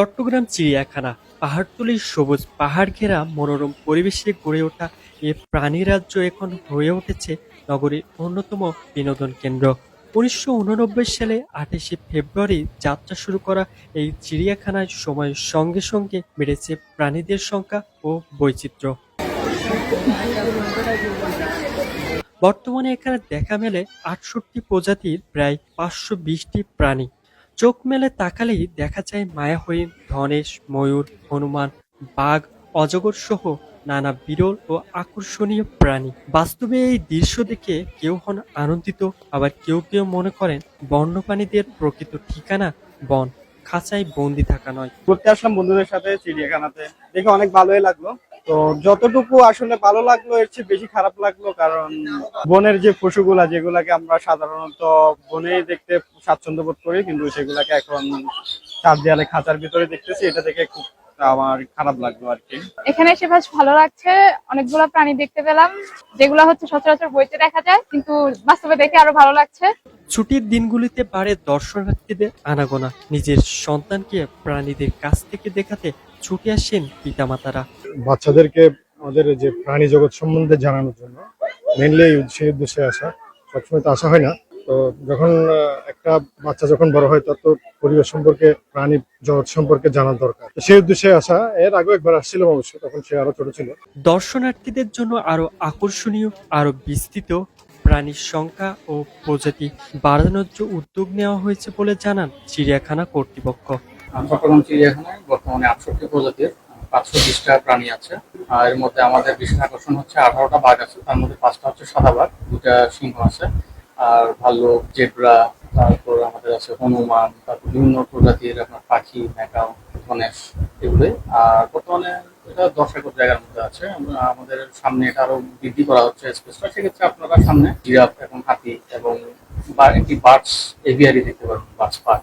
চট্টগ্রাম চিড়িয়াখানা পাহাড়তলির সবুজ পাহাড় ঘেরা মনোরম পরিবেশে গড়ে ওঠা এ প্রাণীরাজ্য এখন হয়ে উঠেছে নগরীর অন্যতম বিনোদন কেন্দ্র। উনিশশো উননব্বই সালে আঠাশে ফেব্রুয়ারি যাত্রা শুরু করা এই চিড়িয়াখানায় সময়ের সঙ্গে সঙ্গে বেড়েছে প্রাণীদের সংখ্যা ও বৈচিত্র্য। বর্তমানে এখানে দেখা মেলে আটষট্টি প্রজাতির প্রায় পাঁচশো বিশটি প্রাণী। চোখ মেলে তাকালেই দেখা যায় মায়া মায়াহরিণ ধনেশ, ময়ূর, হনুমান, বাঘ, অজগর সহ নানা বিরল ও আকর্ষণীয় প্রাণী। বাস্তবে এই দৃশ্য দেখে কেউ হন আনন্দিত, আবার কেউ কেউ মনে করেন বন্যপ্রাণীদের প্রকৃত ঠিকানা বন, খাঁচায় বন্দি থাকা নয়। ঘুরতে আসলাম বন্ধুদের সাথে চিড়িয়াখানাতে। দেখে অনেক ভালোই লাগল। তো যতটুকু আসলে ভালো লাগল, এর চেয়ে বেশি খারাপ লাগল কারণ বনের যে পশুগুলা, যেগুলাকে আমরা সাধারণত বনে দেখতে স্বাচ্ছন্দ্য বোধ করি, কিন্তু সেগুলাকে এখন চার দেয়ালে খাঁচার ভিতরে দেখতেছি, এটা দেখে খুব আমার খারাপ লাগল আর কি। এখানে এসে বেশ ভালো লাগছে অনেকগুলো প্রাণী দেখতে পেলাম যেগুলো হচ্ছে সচরাচর বইতে দেখা যায় কিন্তু বাস্তবে দেখে আরও ভালো লাগছে। ছুটির দিনগুলিতে বাড়ে দর্শনার্থীদের আনাগোনা নিজের সন্তানকে প্রাণীদের কাছ থেকে দেখাতে ছুটে আসেন পিতামাতারা। বাচ্চাদেরকে আমাদের যে প্রাণী জগৎ সম্বন্ধে জানানোর জন্য মেনলি সেই উদ্দেশ্যে আসা সবসময় তো আসা হয় না। তো যখন আহ, একটা বাচ্চা যখন বড় হয় তত পরিবেশ সম্পর্কে প্রাণী জগৎ সম্পর্কে জানার দরকার। সেই উদ্দেশ্যে আসা এর আগে একবার আসছিলাম অবশ্য তখন সে আরও ছোট ছিল। দর্শনার্থীদের জন্য আরও আকর্ষণীয় আরও বিস্তৃত প্রাণীর সংখ্যা ও প্রজাতি বাড়ানোর যে উদ্যোগ নেওয়া হয়েছে বলে জানান চিড়িয়াখানা কর্তৃপক্ষ। চট্টগ্রাম চিড়িয়াখানায় বর্তমানে আটষট্টি প্রজাতির পাঁচশো বিশটা প্রাণী আছে। আর এর মধ্যে আমাদের বিশেষ আকর্ষণ হচ্ছে আঠারোটা বাঘ আছে তার মধ্যে পাঁচটা হচ্ছে সাদা বাঘ দুটা সিংহ আছে। আর ভাল্লুক জেব্রা, তারপর আমাদের আছে হনুমান, তারপর বিভিন্ন প্রজাতির আপনার পাখি, ম্যাকাও ধনেশ এগুলোই। আর বর্তমানে এটা দশ একর জায়গার মধ্যে আছে। আমাদের সামনে এটা আরও বৃদ্ধি করা হচ্ছে স্পেসটা। সেক্ষেত্রে আপনারা সামনে জিরাফ এবং হাতি এবং একটি বার্ডস এভিয়ারি দেখতে পারবেন, বার্ডস পার্ক।